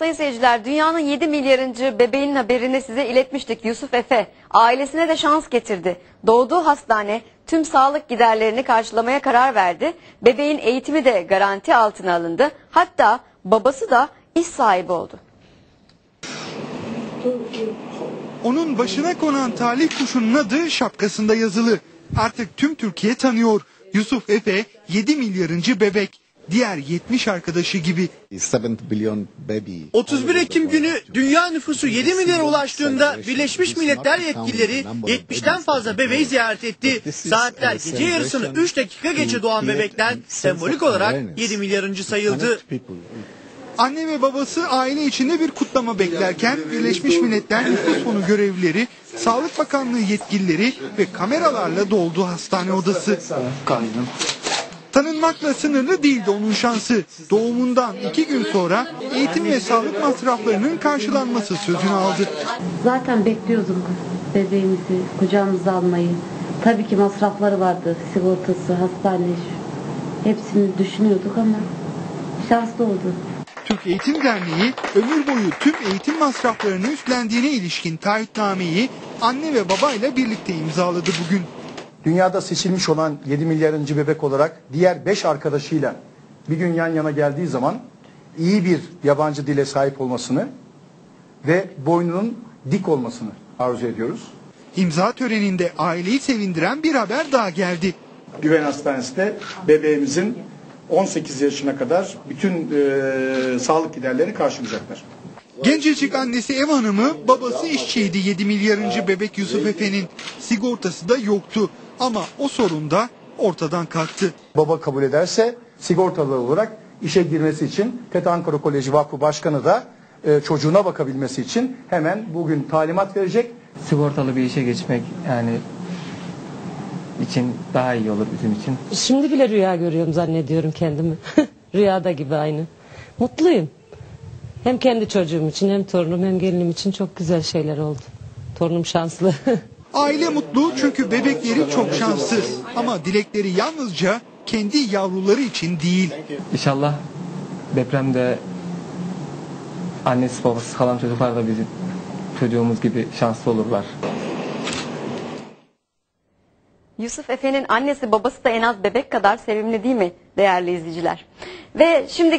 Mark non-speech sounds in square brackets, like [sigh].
Sayın seyirciler dünyanın 7 milyarıncı bebeğinin haberini size iletmiştik. Yusuf Efe ailesine de şans getirdi. Doğduğu hastane tüm sağlık giderlerini karşılamaya karar verdi. Bebeğin eğitimi de garanti altına alındı. Hatta babası da iş sahibi oldu. Onun başına konan talih kuşunun adı şapkasında yazılı. Artık tüm Türkiye tanıyor. Yusuf Efe 7 milyarıncı bebek. Diğer 70 arkadaşı gibi. 7 billion baby. 31 Ekim günü dünya nüfusu 7 milyara ulaştığında Birleşmiş Milletler yetkilileri 70'ten fazla bebeği ziyaret etti. Saatler gece yarısını 3 dakika geçe doğan bebekler sembolik olarak 7 milyarıncı sayıldı. Anne ve babası aile içinde bir kutlama beklerken Birleşmiş Milletler Nüfus Fonu görevlileri, Sağlık Bakanlığı yetkilileri ve kameralarla doldu hastane odası. Tanınmakla sınırlı değildi onun şansı. Doğumundan iki gün sonra eğitim ve sağlık masraflarının karşılanması sözünü aldı. Zaten bekliyorduk bebeğimizi kucağımıza almayı. Tabii ki masrafları vardı. Sigortası, hastane, hepsini düşünüyorduk ama şanslı oldu. Türk Eğitim Derneği ömür boyu tüm eğitim masraflarını üstlendiğine ilişkin taahhütnameyi anne ve babayla birlikte imzaladı bugün. Dünyada seçilmiş olan 7 milyarıncı bebek olarak diğer 5 arkadaşıyla bir gün yan yana geldiği zaman iyi bir yabancı dile sahip olmasını ve boynunun dik olmasını arzu ediyoruz. İmza töreninde aileyi sevindiren bir haber daha geldi. Güven Hastanesi'nde bebeğimizin 18 yaşına kadar bütün e, sağlık giderlerini karşılayacaklar. Gencecik annesi ev hanımı, babası işçiydi 7 milyarıncı bebek Yusuf Efe'nin. Sigortası da yoktu ama o sorun da ortadan kalktı. Baba kabul ederse sigortalı olarak işe girmesi için TET Ankara Koleji Vakfı Başkanı da e, çocuğuna bakabilmesi için hemen bugün talimat verecek. sigortalı bir işe geçmek yani için daha iyi olur bizim için. Şimdi bile rüya görüyorum zannediyorum kendimi. [laughs] Rüyada gibi aynı. Mutluyum. Hem kendi çocuğum için hem torunum hem gelinim için çok güzel şeyler oldu. Torunum şanslı. [laughs] Aile mutlu çünkü bebekleri çok şanslı. Ama dilekleri yalnızca kendi yavruları için değil. İnşallah depremde annesi babası kalan çocuklar da bizim çocuğumuz gibi şanslı olurlar. Yusuf Efe'nin annesi babası da en az bebek kadar sevimli değil mi değerli izleyiciler? Ve şimdi